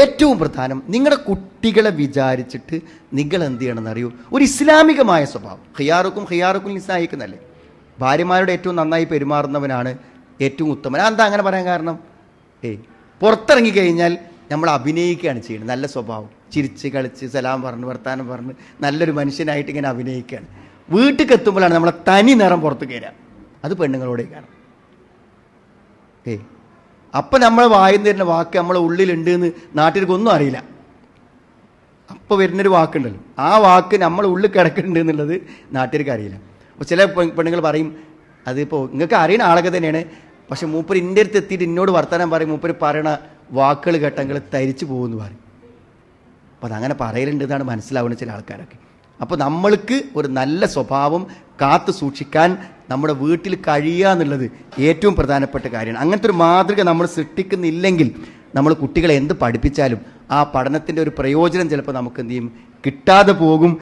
ഏറ്റവും പ്രധാനം നിങ്ങളുടെ കുട്ടികളെ വിചാരിച്ചിട്ട് നിങ്ങൾ എന്ത് ചെയ്യണമെന്ന് അറിയൂ ഒരു ഇസ്ലാമികമായ സ്വഭാവം. ഹിയാറുക്കും ഹിയാറുക്കും നിസ്സായിക്കുന്നല്ലേ ഭാര്യമാരോട് ഏറ്റവും നന്നായി പെരുമാറുന്നവനാണ് ഏറ്റവും ഉത്തമൻ. എന്താ അങ്ങനെ പറയാൻ കാരണം? ഏയ് പുറത്തിറങ്ങി കഴിഞ്ഞാൽ നമ്മൾ അഭിനയിക്കുകയാണ് ചെയ്യുന്നത്. നല്ല സ്വഭാവം. ചിരിച്ച് കളിച്ച് സലാം പറഞ്ഞ് വർത്താനം പറഞ്ഞ് നല്ലൊരു മനുഷ്യനായിട്ട് ഇങ്ങനെ അഭിനയിക്കുകയാണ്. വീട്ടിൽ എത്തുമ്പോഴാണ് നമ്മളെ തനി നിറം പുറത്ത് കയറുക. അത് പെണ്ണുങ്ങളോടേക്കാണ് ഏയ് അപ്പം നമ്മൾ വായുന്ന തരുന്ന വാക്ക് നമ്മളെ ഉള്ളിലുണ്ട് എന്ന് നാട്ടിലേക്ക് ഒന്നും അറിയില്ല. അപ്പോൾ വരുന്നൊരു വാക്കുണ്ടല്ലോ. ആ വാക്ക് നമ്മളെ ഉള്ളിൽ കിടക്കുന്നുണ്ട് എന്നുള്ളത് നാട്ടിലേക്ക് അറിയില്ല. അപ്പോൾ ചില പെണ്ണുങ്ങൾ പറയും അതിപ്പോൾ നിങ്ങൾക്ക് അറിയുന്ന ആളൊക്കെ തന്നെയാണ്. പക്ഷെ മൂപ്പർ ഇന്റെ അടുത്ത് എത്തിയിട്ട് എന്നോട് വർത്തമാനം പറയും മൂപ്പർ പറയണ വാക്കുകൾ ഘട്ടങ്ങൾ തരിച്ചു പോകുമെന്ന് പറയും. അപ്പോൾ അതങ്ങനെ പറയലുണ്ട് എന്നാണ് മനസ്സിലാവുന്ന ചില ആൾക്കാരൊക്കെ. അപ്പോൾ നമ്മൾക്ക് ഒരു നല്ല സ്വഭാവം കാത്തു സൂക്ഷിക്കാൻ നമ്മുടെ വീട്ടിൽ കഴിയുക എന്നുള്ളത് ഏറ്റവും പ്രധാനപ്പെട്ട കാര്യമാണ്. അങ്ങനത്തെ ഒരു മാതൃക നമ്മൾ സൃഷ്ടിക്കുന്നില്ലെങ്കിൽ നമ്മൾ കുട്ടികളെ എന്ത് പഠിപ്പിച്ചാലും ആ പഠനത്തിന്റെ ഒരു പ്രയോജനം ചിലപ്പോൾ നമുക്ക് എന്ത് ചെയ്യും? കിട്ടാതെ പോകും.